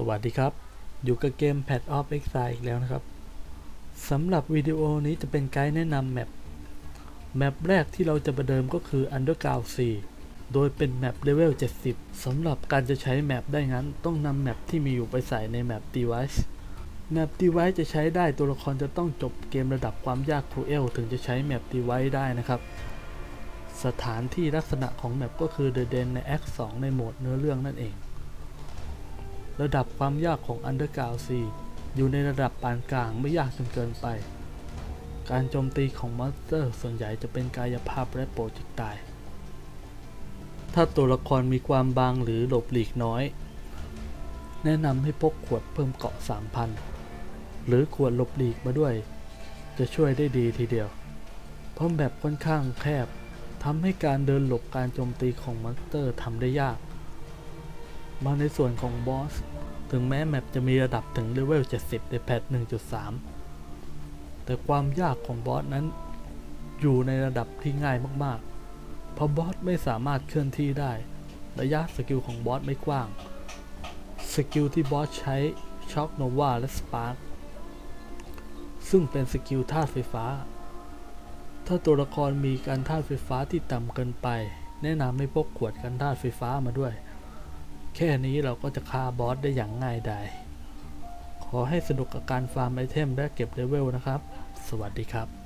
สวัสดีครับ อยู่กับเกม Pad of Exile อีกแล้วนะครับสำหรับวิดีโอนี้จะเป็นไกด์แนะนำแมป แมปแรกที่เราจะประเดิมก็คือ Underground 4 โดยเป็นแมปเลเวล 70 สำหรับการจะใช้แมปได้งั้น ต้องนำแมปที่มีอยู่ไปใส่ในแมป Device แมป Device จะใช้ได้ตัวละครจะต้องจบเกมระดับความยาก Cruel ถึงจะใช้แมป Device ได้นะครับ สถานที่ลักษณะของแมปก็คือ The Den ใน Act 2 ในโหมดเนื้อเรื่องนั่นเอง ระดับความยากของ Underground 4อยู่ในระดับปานกลางไม่ยากจนเกินไป การโจมตีของมอนสเตอร์ส่วนใหญ่จะเป็นกายภาพและโปรเจกตาย ถ้าตัวละครมีความบางหรือหลบหลีกน้อย แนะนำให้พกขวดเพิ่มเกาะ 3,000 หรือขวดหลบหลีกมาด้วย จะช่วยได้ดีทีเดียว เพราะแบบค่อนข้างแคบทำให้การเดินหลบการโจมตีของมอนสเตอร์ทำได้ยาก มาในส่วนของบอส ถึงแม้แมปจะมีระดับถึงเลเวล 70 ในแพท 1.3 แต่ความยากของบอสนั้น อยู่ในระดับที่ง่ายมากๆ เพราะบอสไม่สามารถเคลื่อนที่ได้ ระยะสกิลของบอสไม่กว้าง สกิลที่บอสใช้ช็อคโนวาและสปาร์คซึ่งเป็นสกิลธาตุไฟฟ้า ถ้าตัวละครมีการธาตุไฟฟ้าที่ต่ำเกินไป แนะนำให้พกขวดกันธาตุไฟฟ้ามาด้วย แค่นี้เราก็จะฆ่าบอสได้อย่างง่ายดาย ขอให้สนุกกับการฟาร์มไอเทมและเก็บเลเวลนะครับ สวัสดีครับ